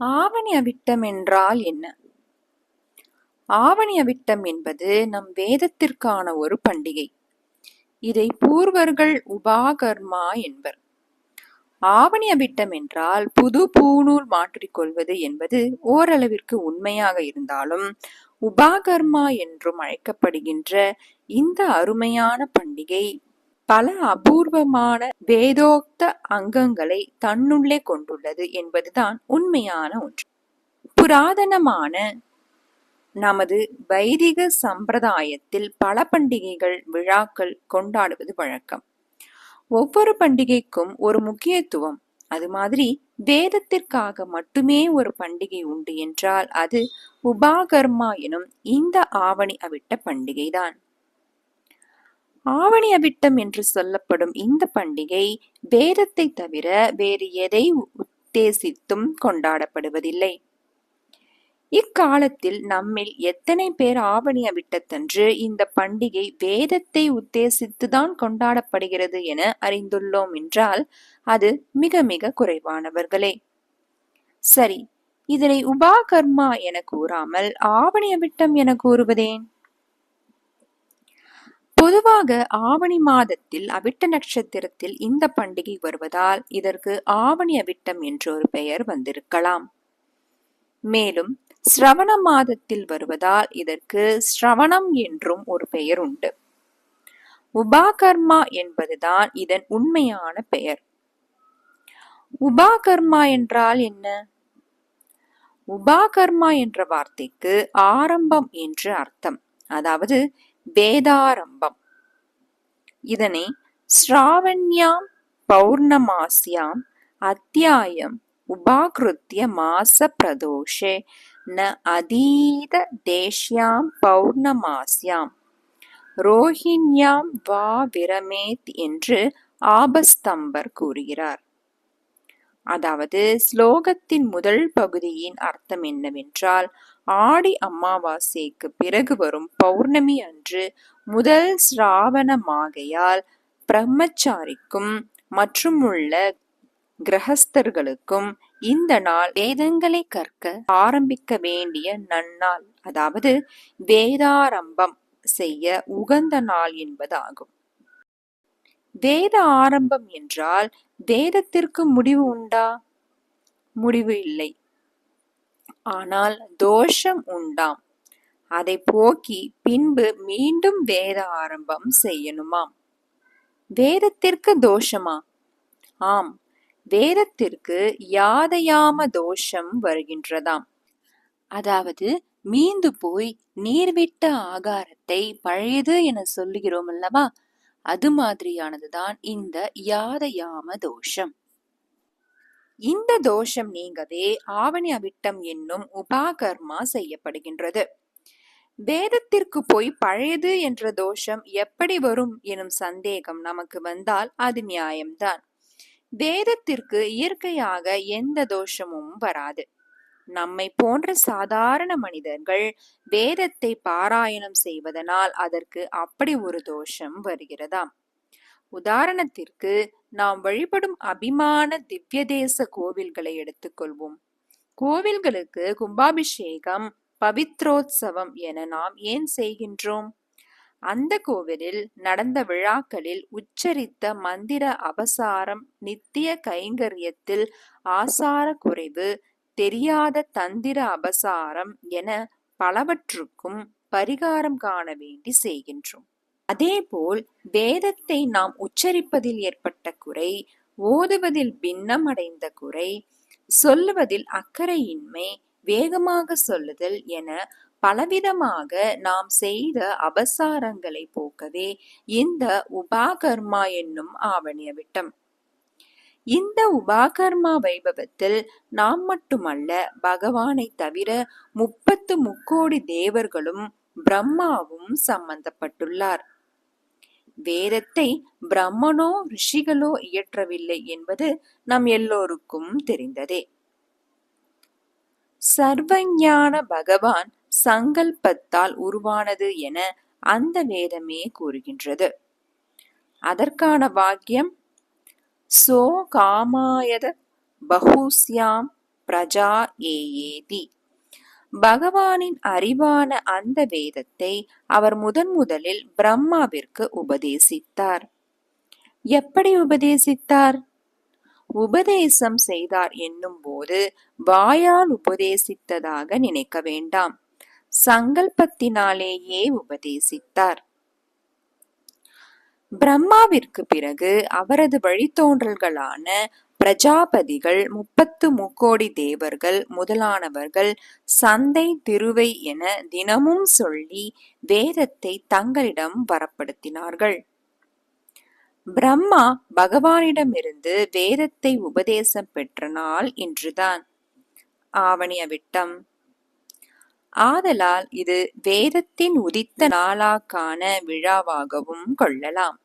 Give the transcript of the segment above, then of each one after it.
ஆவணி அவிட்டம் என்றால் என்ன? ஆவணி அவிட்டம் என்பது நம் வேதத்திற்கான ஒரு பண்டிகை. இதை பூர்வர்கள் உபாகர்மா என்பர். ஆவணி அவிட்டம் என்றால் புது பூநூல் மாற்றிக்கொள்வது என்பது ஓரளவிற்கு உண்மையாக இருந்தாலும் உபாகர்மா என்றும் அழைக்கப்படுகின்ற இந்த அருமையான பண்டிகை பல அபூர்வமான வேதோக்த அங்கங்களை தன்னுள்ளே கொண்டுள்ளது என்பதுதான் உண்மையான ஒன்று. புராதனமான நமது வைதிக சம்பிரதாயத்தில் பல பண்டிகைகள் விழாக்கள் கொண்டாடுவது வழக்கம். ஒவ்வொரு பண்டிகைக்கும் ஒரு முக்கியத்துவம். அது மாதிரி வேதத்திற்காக மட்டுமே ஒரு பண்டிகை உண்டு என்றால் அது உபாகர்மா எனும் இந்த ஆவணி அவிட்ட பண்டிகைதான். ஆவணி அவிட்டம் என்று சொல்லப்படும் இந்த பண்டிகை வேதத்தை தவிர வேறு எதை உத்தேசித்தும் கொண்டாடப்படுவதில்லை. இக்காலத்தில் நம்மில் எத்தனை பேர் ஆவணி அவிட்டத்தன்று இந்த பண்டிகை வேதத்தை உத்தேசித்துதான் கொண்டாடப்படுகிறது என அறிந்துள்ளோம் என்றால் அது மிக மிக குறைவானவர்களே. சரி இதனை உபாகர்மா என கூறாமல் ஆவணி அவிட்டம் என கூறுவதேன்? பொதுவாக ஆவணி மாதத்தில் அவிட்ட நட்சத்திரத்தில் இந்த பண்டிகை வருவதால் இதற்கு ஆவணி அவிட்டம் என்று ஒரு பெயர் வந்திருக்கலாம். மேலும் சிரவண மாதத்தில் வருவதால் இதற்கு ஸ்ரவணம் என்றும் ஒரு பெயர் உண்டு. உபாகர்மா என்பதுதான் இதன் உண்மையான பெயர். உபாகர்மா என்றால் என்ன? உபாகர்மா என்ற வார்த்தைக்கு ஆரம்பம் என்று அர்த்தம். அதாவது வேதாரம்பம். இதனை ஸ்ராவண்யாம் பௌர்ணமாஸ்யாம் அத்தியாயம் உபாகிருத்திய மாச பிரதோஷே ந அதீத தேஷ்யாம் பௌர்ணமாஸ்யாம். ரோஹிண்யாம் வா விரமேத் என்று ஆபஸ்தம்பர் கூறுகிறார். அதாவது ஸ்லோகத்தின் முதல் பகுதியின் அர்த்தம் என்னவென்றால் ஆடி அமாவாசைக்கு பிறகு வரும் பௌர்ணமி அன்று முதல் சிராவணமாகையால் பிரம்மச்சாரிக்கும் மற்றும் உள்ள கிரகஸ்தர்களுக்கும் இந்த நாள் வேதங்களை கற்க ஆரம்பிக்க வேண்டிய நன்னாள். அதாவது வேதாரம்பம் செய்ய உகந்த நாள் என்பதாகும். வேத ஆரம்பம் என்றால் வேதத்திற்கு முடிவு உண்டா? முடிவு இல்லை. ஆனால் தோஷம் உண்டாம். அதை போக்கி பின்பு மீண்டும் வேத ஆரம்பம் செய்யணுமாம். வேதத்திற்கு தோஷமா? ஆம் வேதத்திற்கு யாதயாம தோஷம் வருகின்றதாம். அதாவது மீந்து போய் நீர்விட்ட ஆகாரத்தை பழையது என சொல்லுகிறோம் அல்லவா? அது மாதிரியானதுதான் இந்த யாதையாம தோஷம். இந்த தோஷம் நீங்கவே ஆவணி அவிட்டம் என்னும் உபாகர்மா செய்யப்படுகின்றது. வேதத்திற்கு போய் பழையது என்ற தோஷம் எப்படி வரும் எனும் சந்தேகம் நமக்கு வந்தால் அது நியாயம்தான். வேதத்திற்கு இயற்கையாக எந்த தோஷமும் வராது. நம்மை போன்ற சாதாரண மனிதர்கள் வேதத்தை பாராயணம் செய்வதனால் அதற்கு அப்படி ஒரு தோஷம் வருகிறதாம். உதாரணத்திற்கு நாம் வழிபடும் அபிமான திவ்ய தேச கோவில்களை எடுத்துக்கொள்வோம். கோவில்களுக்கு கும்பாபிஷேகம் பவித்ரோத்சவம் என நாம் ஏன் செய்கின்றோம்? அந்த கோவிலில் நடந்த விழாக்களில் உச்சரித்த மந்திர அபசாரம் நித்திய கைங்கரியத்தில் ஆசார குறைவு தெரியாத தந்திர அபசாரம் என பலவற்றுக்கும் பரிகாரம் காண வேண்டி செய்கின்றோம். அதேபோல் வேதத்தை நாம் உச்சரிப்பதில் ஏற்பட்ட குறை ஓதுவதில் பின்னம் அடைந்த குறை சொல்லுவதில் அக்கறையின்மை வேகமாக சொல்லுதல் என பலவிதமாக நாம் செய்த அபசாரங்களை போக்கவே இந்த உபாகர்மா என்னும் ஆவணிய விட்டம். இந்த உபாகர்மா வைபவத்தில் நாம் மட்டுமல்ல பகவானை தவிர முப்பத்து முக்கோடி தேவர்களும் பிரம்மாவும் சம்பந்தப்பட்டுள்ளார். வேதத்தை பிரம்மனோ ரிஷிகளோ இயற்றவில்லை என்பது நம் எல்லோருக்கும் தெரிந்ததே. சர்வஞான பகவான் சங்கல்பத்தால் உருவானது என அந்த வேதமே கூறுகின்றது. அதற்கான வாக்கியம் சோ காமாயத பகுஸ்யாம் பிரஜா ஏதி பகவானின் அறிவான அந்த வேதத்தை அவர் முதன் முதலில் பிரம்மாவிற்கு உபதேசித்தார். எப்படி உபதேசித்தார்? உபதேசம் செய்தார் என்னும் போது வாயால் உபதேசித்ததாக நினைக்க வேண்டாம். சங்கல்பத்தினாலேயே உபதேசித்தார். பிரம்மாவிற்கு பிறகு அவரது வழித்தோன்றல்களான பிரஜாபதிகள் முப்பத்து முக்கோடி தேவர்கள் முதலானவர்கள் சந்தை திருவை என தினமும் சொல்லி வேதத்தை தங்களிடம் வரப்படுத்தினார்கள். பிரம்மா பகவானிடமிருந்து வேதத்தை உபதேசம் பெற்ற நாள் இன்றுதான். ஆவணிய விட்டம். ஆதலால் இது வேதத்தின் உதித்த நாளாக்கான விழாவாகவும் கொள்ளலாம்.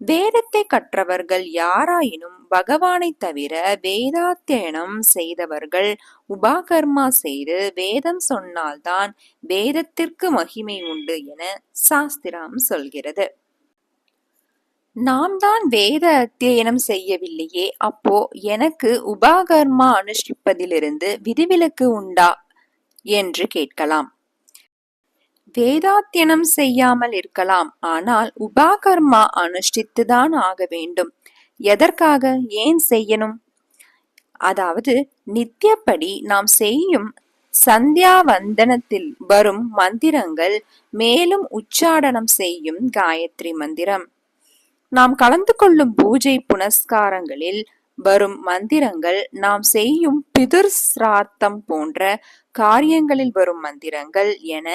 வேதத்தை கற்றவர்கள் யாராயினும் பகவானை தவிர வேதாத்தியனம் செய்தவர்கள் உபாகர்மா செய்து வேதம் சொன்னால்தான் வேதத்திற்கு மகிமை உண்டு என சாஸ்திரம் சொல்கிறது. நாம் தான் வேத அத்தியனம் செய்யவில்லையே அப்போ எனக்கு உபாகர்மா அனுஷ்டிப்பதிலிருந்து விதிவிலக்கு உண்டா? என்று கேட்கலாம். வேதாத்தியனம் செய்யாமல் இருக்கலாம். ஆனால் உபாகர்மா அனுஷ்டித்துதான் ஆக வேண்டும். எதற்காக? ஏன் செய்யணும்? அதாவது நித்தியப்படி நாம் செய்யும் சந்தியாவந்தனத்தில் வரும் மந்திரங்கள் மேலும் உச்சாடனம் செய்யும் காயத்ரி மந்திரம். நாம் கலந்து கொள்ளும் பூஜை புனஸ்காரங்களில் வரும் மந்திரங்கள் நாம் செய்யும் பிதுர் சிராத்தம் போன்ற காரியங்களில் வரும் மந்திரங்கள் என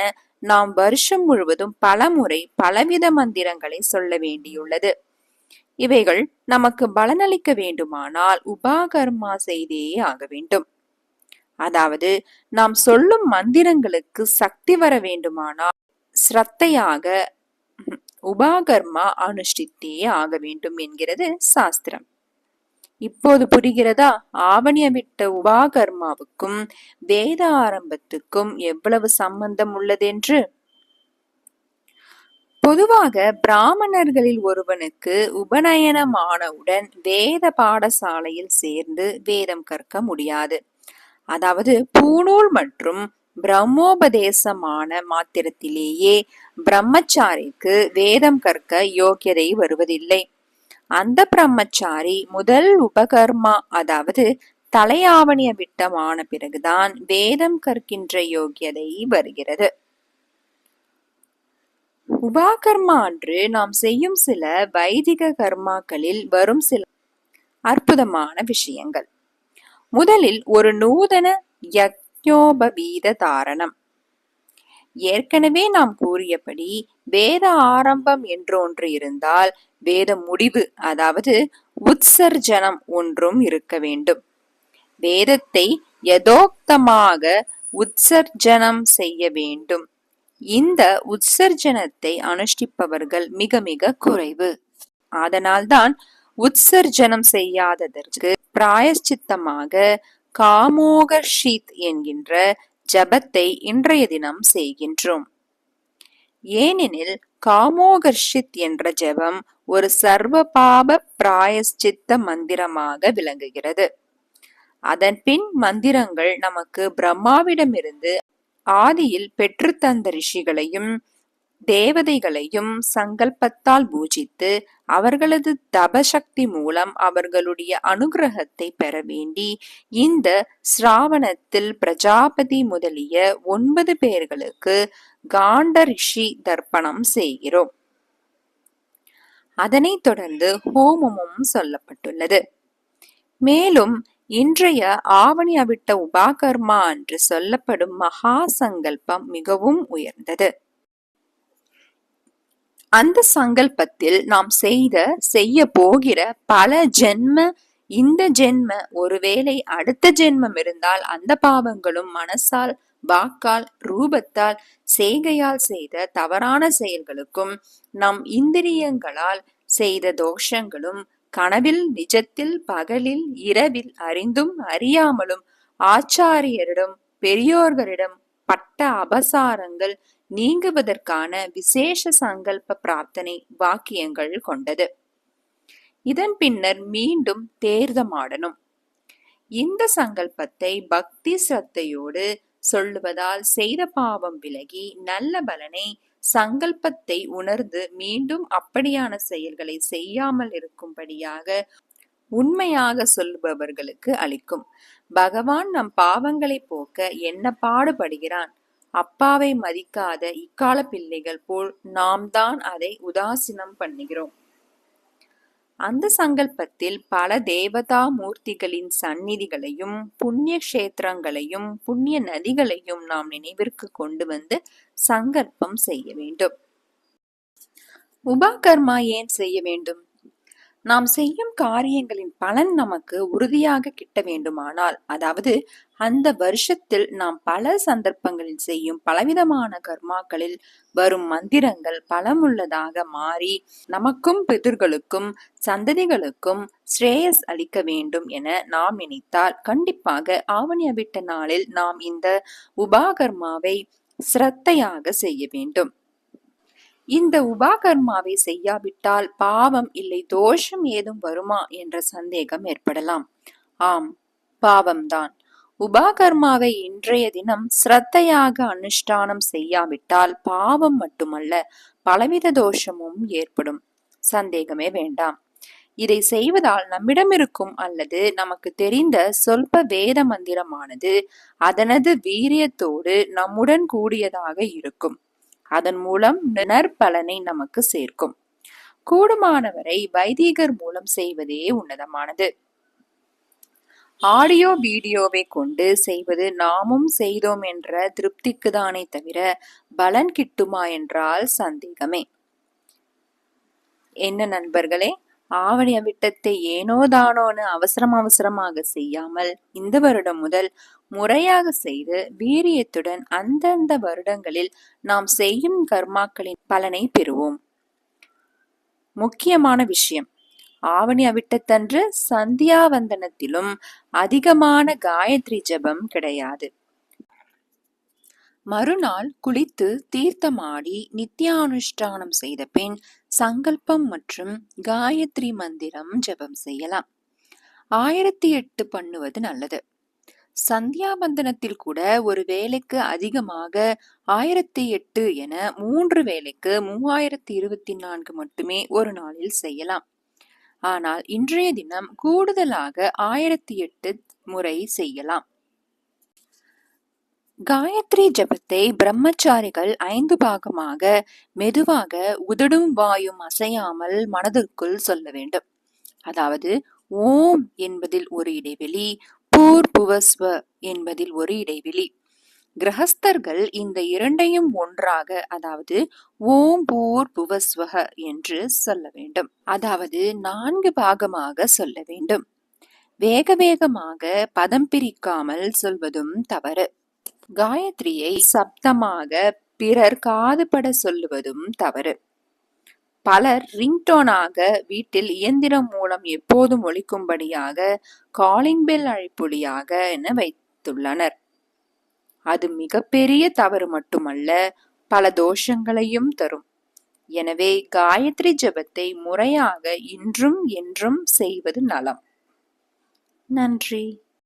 நாம் வருஷம் முழுவதும் பலமுறை பலவித மந்திரங்களை சொல்ல வேண்டியுள்ளது. இவைகள் நமக்கு பலனளிக்க வேண்டுமானால் உபாகர்மா செய்தே ஆக வேண்டும். அதாவது நாம் சொல்லும் மந்திரங்களுக்கு சக்தி வர வேண்டுமானால் ஸ்ரத்தையாக உபாகர்மா அனுஷ்டித்தே ஆக வேண்டும் என்கிறது சாஸ்திரம். இப்போது புரிகிறதா? ஆவணியமிட்ட உபாகர்மாவுக்கும் வேத ஆரம்பத்துக்கும் எவ்வளவு சம்பந்தம் உள்ளதென்று? பொதுவாக பிராமணர்களில் ஒருவனுக்கு உபநயனமானவுடன் வேத பாடசாலையில் சேர்ந்து வேதம் கற்க முடியாது. அதாவது பூணூல் மற்றும் பிரம்மோபதேசமான மாத்திரத்திலேயே பிரம்மச்சாரிக்கு வேதம் கற்க யோக்கியதை வருவதில்லை. அந்த பிரம்மச்சாரி முதல் உபகர்மா அதாவது தலையாவணிய விட்டமான பிறகுதான் வேதம் கற்கின்ற யோக்கியதை வருகிறது. உபாகர்மா அன்று நாம் செய்யும் சில வைதிக கர்மாக்களில் வரும் சில அற்புதமான விஷயங்கள். முதலில் ஒரு நூதன யக்ஞோபவீத தாரணம். ஏற்கனவே நாம் கூறியபடி வேத ஆரம்பம் என்றொன்று இருந்தால் வேத முடிவு அதாவது உத்சர்ஜனம் ஒன்றும் இருக்க வேண்டும். வேதத்தை யதோக்தமாக உத்சர்ஜனம் செய்ய வேண்டும். இந்த உத்சர்ஜனத்தை அனுஷ்டிப்பவர்கள் மிக மிக குறைவு. அதனால்தான் உத்சர்ஜனம் செய்யாததற்கு பிராயஷ்சித்தமாக காமோகஷீத் என்கின்ற ஜபத்தை இன்றைய தினம் செய்கின்றோம். ஏனெனில் காமோகர்ஷித் என்ற ஜெபம் ஒரு சர்வ பாப பிராயஷ்சித்த மந்திரமாக விளங்குகிறது. அதன் பின் மந்திரங்கள் நமக்கு பிரம்மாவிடமிருந்து ஆதியில் பெற்றுத்தந்த ரிஷிகளையும் தேவதைகளையும் சங்கல்பத்தால் பூஜித்து அவர்களது தபசக்தி மூலம் அவர்களுடைய அனுகிரகத்தை பெற வேண்டி இந்த சிராவணத்தில் பிரஜாபதி முதலிய ஒன்பது பேர்களுக்கு காண்ட ரிஷி தர்ப்பணம் செய்கிறோம். அதனைத் தொடர்ந்து ஹோமமும் சொல்லப்பட்டுள்ளது. மேலும் இன்றைய ஆவணி அவிட்ட உபாகர்மா என்று சொல்லப்படும் மகா சங்கல்பம் மிகவும் உயர்ந்தது. அந்த சங்கல்பத்தில் நாம் செய்த செய்ய போகிற பல ஜென்ம இந்த ஜென்ம ஒருவேளை அடுத்த ஜென்மம் இருந்தால் அந்த பாவங்களும் மனசால் வாக்கால் ரூபத்தால் செய்கையால் செய்த தவறான செயல்களுக்கும் நம் இந்திரியங்களால் செய்த தோஷங்களும் கனவில் நிஜத்தில் பகலில் இரவில் அறிந்தும் அறியாமலும் ஆச்சாரியரிடம் பெரியோர்களிடம் பட்ட அபசாரங்கள் நீங்குவதற்கான விசேஷ சங்கல்ப பிரார்த்தனை வாக்கியங்கள் கொண்டது. இதன் பின்னர் மீண்டும் தேர்தமாடணும். இந்த சங்கல்பத்தை பக்தி சத்தையோடு சொல்லுவதால் செய்த பாவம் விலகி நல்ல பலனை சங்கல்பத்தை உணர்ந்து மீண்டும் அப்படியான செயல்களை செய்யாமல் இருக்கும்படியாக உண்மையாக சொல்லுபவர்களுக்கு அளிக்கும். பகவான் நம் பாவங்களை போக்க என்ன பாடுபடுகிறான்? அப்பாவை மதிக்காத இக்கால பிள்ளைகள் போல் நாம் தான் அதை உதாசீனம் பண்ணுகிறோம். அந்த சங்கல்பத்தில் பல தேவதா மூர்த்திகளின் சந்நிதிகளையும் புண்ணிய கஷேத்திரங்களையும் புண்ணிய நதிகளையும் நாம் நினைவிற்கு கொண்டு வந்து சங்கல்பம் செய்ய வேண்டும். உபாகர்மா ஏன் செய்ய வேண்டும்? நாம் செய்யும் காரியங்களின் பலன் நமக்கு உறுதியாக கிட்ட வேண்டுமானால் அதாவது அந்த வருஷத்தில் நாம் பல சந்தர்ப்பங்களில் செய்யும் பலவிதமான கர்மாக்களில் வரும் மந்திரங்கள் பலமுள்ளதாக மாறி நமக்கும் பிதர்களுக்கும் சந்ததிகளுக்கும் ஸ்ரேயஸ் அளிக்க வேண்டும் என நாம் நினைத்தால் கண்டிப்பாக ஆவணி அவிட்ட நாளில் நாம் இந்த உபாகர்மாவை சிரத்தையாக செய்ய வேண்டும். இந்த உபாகர்மாவை செய்யாவிட்டால் பாவம் இல்லை தோஷம் ஏதும் வருமா என்ற சந்தேகம் ஏற்படலாம். ஆம் பாவம்தான். உபாகர்மாவை இன்றைய தினம் சிரத்தையாக அனுஷ்டானம் செய்யாவிட்டால் பாவம் மட்டுமல்ல பலவித தோஷமும் ஏற்படும். சந்தேகமே வேண்டாம். இதை செய்வதால் நம்மிடம் இருக்கும் அல்லது நமக்கு தெரிந்த சொல்ப வேத மந்திரமானது அதனது வீரியத்தோடு நம்முடன் கூடியதாக இருக்கும். அதன் மூலம் நற்பலனை நமக்கு சேர்க்கும். கூடுமானவரை வைதிகர் மூலம் செய்வதே உன்னதமானது. ஆடியோ வீடியோவை கொண்டு செய்வது நாமும் செய்தோம் என்ற திருப்திக்கு தானே தவிர பலன் கிட்டுமா என்றால் சந்தேகமே. என்ன நண்பர்களே ஆவணி அவிட்டத்தை ஏனோ தானோன்னு அவசரம் அவசரமாக செய்யாமல் இந்த வருடம் முதல் முறையாக செய்து வீரியத்துடன் அந்தந்த வருடங்களில் நாம் செய்யும் கர்மாக்களின் பலனை பெறுவோம். முக்கியமான விஷயம். ஆவணி அவிட்டத்தன்று சந்தியாவந்தனத்திலும் அதிகமான காயத்ரி ஜபம் கிடையாது. மறுநாள் குளித்து தீர்த்தமாடி நித்தியானுஷ்டானம் செய்த பின் சங்கல்பம் மற்றும் காயத்ரி மந்திரம் ஜபம் செய்யலாம். ஆயிரத்தி எட்டு பண்ணுவது நல்லது. சந்தியாபந்தனத்தில் கூட ஒரு வேலைக்கு அதிகமாக ஆயிரத்தி எட்டு என மூன்று வேலைக்கு மூவாயிரத்தி இருபத்தி நான்கு மட்டுமே ஒரு நாளில் செய்யலாம். ஆனால் இன்றைய தினம் கூடுதலாக ஆயிரத்தி எட்டு முறை செய்யலாம். காயத்ரி ஜபத்தை பிரம்மச்சாரிகள் ஐந்து பாகமாக மெதுவாக உதடும் வாயும் அசையாமல் மனதிற்குள் சொல்ல வேண்டும். அதாவது ஓம் என்பதில் ஒரு இடைவெளி பூர் புவஸ்வ என்பதில் ஒரு இடைவெளி. கிரகஸ்தர்கள் இந்த இரண்டையும் ஒன்றாக அதாவது ஓம் பூர் புவஸ்வக என்று சொல்ல வேண்டும். அதாவது நான்கு பாகமாக சொல்ல வேண்டும். வேக வேகமாக பதம் பிரிக்காமல் சொல்வதும் தவறு. காயத்ரியை சப்தமாக பிறர் காதுபட சொல்லுவதும் தவறு. பலர் ரிங்டோனாக வீட்டில் இயந்திரம் மூலம் எப்போதும் ஒழிக்கும்படியாக காலிங் பெல் அழைப்பொலியாக என வைத்துள்ளனர். அது மிகப்பெரிய தவறு மட்டுமல்ல பல தோஷங்களையும் தரும். எனவே காயத்ரி ஜபத்தை முறையாக இன்றும் என்றும் செய்வது நலம். நன்றி.